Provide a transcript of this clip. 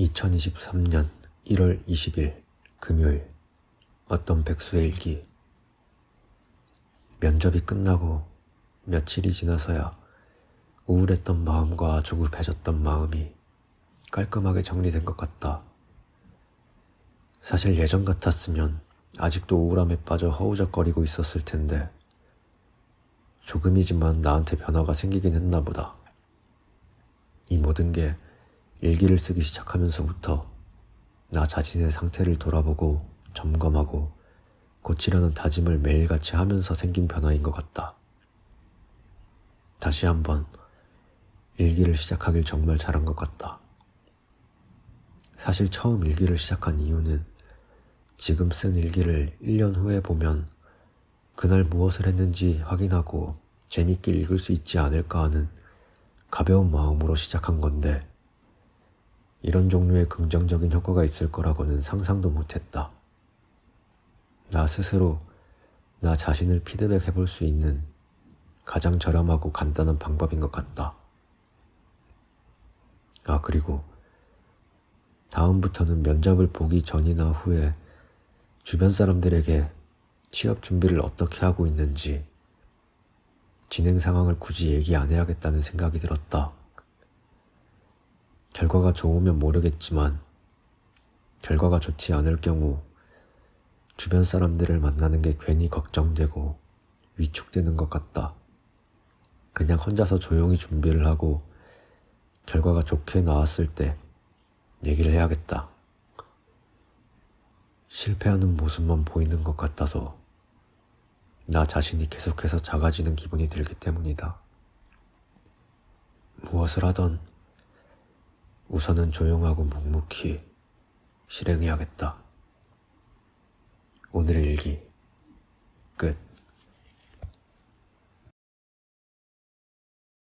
2023년 1월 20일 금요일 어떤 백수의 일기 면접이 끝나고 며칠이 지나서야 우울했던 마음과 조급해졌던 마음이 깔끔하게 정리된 것 같다. 사실 예전 같았으면 아직도 우울함에 빠져 허우적거리고 있었을 텐데 조금이지만 나한테 변화가 생기긴 했나 보다. 이 모든 게 일기를 쓰기 시작하면서부터 나 자신의 상태를 돌아보고 점검하고 고치려는 다짐을 매일같이 하면서 생긴 변화인 것 같다. 다시 한번 일기를 시작하길 정말 잘한 것 같다. 사실 처음 일기를 시작한 이유는 지금 쓴 일기를 1년 후에 보면 그날 무엇을 했는지 확인하고 재밌게 읽을 수 있지 않을까 하는 가벼운 마음으로 시작한 건데 이런 종류의 긍정적인 효과가 있을 거라고는 상상도 못했다. 나 스스로 나 자신을 피드백 해 볼 수 있는 가장 저렴하고 간단한 방법인 것 같다. 아, 그리고 다음부터는 면접을 보기 전이나 후에 주변 사람들에게 취업 준비를 어떻게 하고 있는지 진행 상황을 굳이 얘기 안 해야겠다는 생각이 들었다. 결과가 좋으면 모르겠지만 결과가 좋지 않을 경우 주변 사람들을 만나는 게 괜히 걱정되고 위축되는 것 같다. 그냥 혼자서 조용히 준비를 하고 결과가 좋게 나왔을 때 얘기를 해야겠다. 실패하는 모습만 보이는 것 같아서 나 자신이 계속해서 작아지는 기분이 들기 때문이다. 무엇을 하던 우선은 조용하고 묵묵히 실행해야겠다. 오늘의 일기 끝.